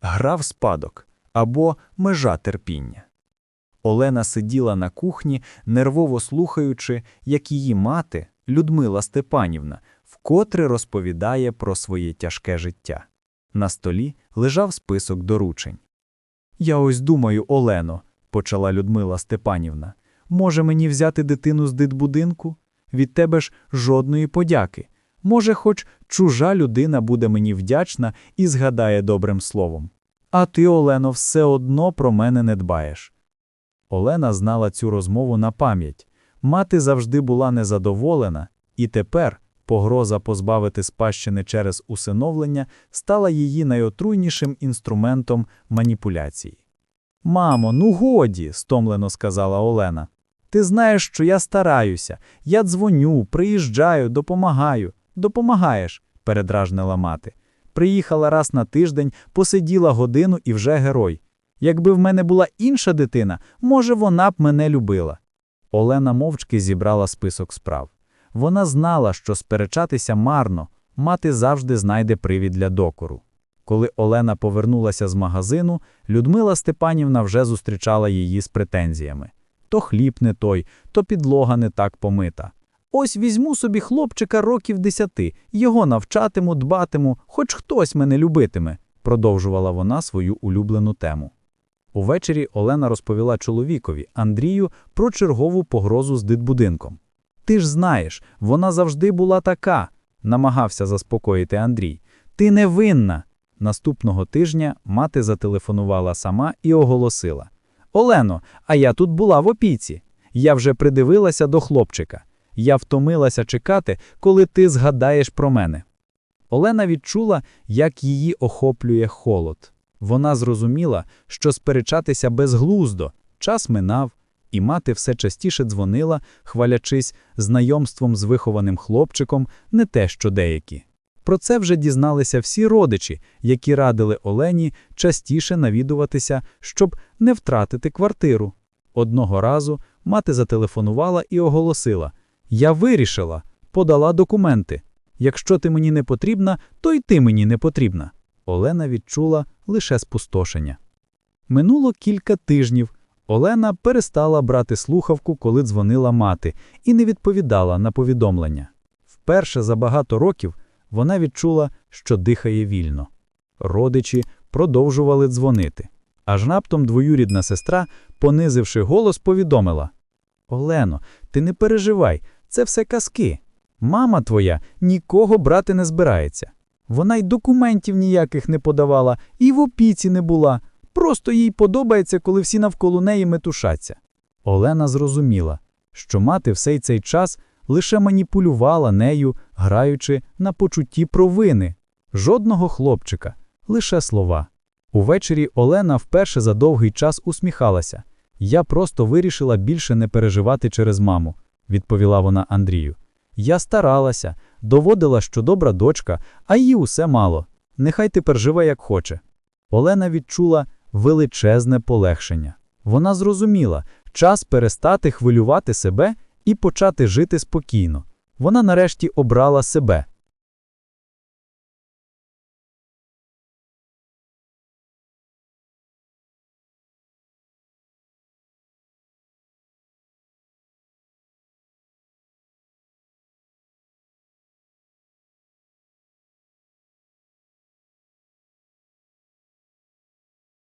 гра в спадок або межа терпіння. Олена сиділа на кухні, нервово слухаючи, як її мати, Людмила Степанівна, вкотре розповідає про своє тяжке життя. На столі лежав список доручень. Я ось думаю, Олено, почала Людмила Степанівна, може мені взяти дитину з дитбудинку? Від тебе ж жодної подяки. Може, хоч чужа людина буде мені вдячна і згадає добрим словом. А ти, Олено, все одно про мене не дбаєш. Олена знала цю розмову на пам'ять. Мати завжди була незадоволена, і тепер погроза позбавити спадщини через усиновлення стала її найотруйнішим інструментом маніпуляцій. Мамо, ну годі, стомлено сказала Олена. Ти знаєш, що я стараюся, я дзвоню, приїжджаю, допомагаю. Допомагаєш, передражнила мати. Приїхала раз на тиждень, посиділа годину і вже герой. Якби в мене була інша дитина, може, вона б мене любила. Олена мовчки зібрала список справ. Вона знала, що сперечатися марно, мати завжди знайде привід для докору. Коли Олена повернулася з магазину, Людмила Степанівна вже зустрічала її з претензіями. То хліб не той, то підлога не так помита. Ось візьму собі хлопчика років десяти, його навчатиму, дбатиму, хоч хтось мене любитиме, продовжувала вона свою улюблену тему. Увечері Олена розповіла чоловікові Андрію про чергову погрозу з дитбудинком. Ти ж знаєш, вона завжди була така, намагався заспокоїти Андрій. Ти не винна. Наступного тижня мати зателефонувала сама і оголосила: Олено, а я тут була в опіці. Я вже придивилася до хлопчика. Я втомилася чекати, коли ти згадаєш про мене. Олена відчула, як її охоплює холод. Вона зрозуміла, що сперечатися безглуздо, час минав, і мати все частіше дзвонила, хвалячись знайомством з вихованим хлопчиком, не те, що деякі. Про це вже дізналися всі родичі, які радили Олені частіше навідуватися, щоб не втратити квартиру. Одного разу мати зателефонувала і оголосила: Я вирішила, подала документи. Якщо ти мені не потрібна, то й ти мені не потрібна. Олена відчула лише спустошення. Минуло кілька тижнів. Олена перестала брати слухавку, коли дзвонила мати, і не відповідала на повідомлення. Вперше за багато років вона відчула, що дихає вільно. Родичі продовжували дзвонити. Аж раптом двоюрідна сестра, понизивши голос, повідомила: Олено, ти не переживай, це все казки. Мама твоя нікого брати не збирається. Вона й документів ніяких не подавала, і в опіці не була. Просто їй подобається, коли всі навколо неї метушаться. Олена зрозуміла, що мати всей цей час лише маніпулювала нею, граючи на почутті провини. Жодного хлопчика, лише слова. Увечері Олена вперше за довгий час усміхалася. Я просто вирішила більше не переживати через маму, відповіла вона Андрію. Я старалася, доводила, що добра дочка, а їй усе мало. Нехай тепер живе як хоче. Олена відчула величезне полегшення. Вона зрозуміла, час перестати хвилювати себе і почати жити спокійно. Вона нарешті обрала себе,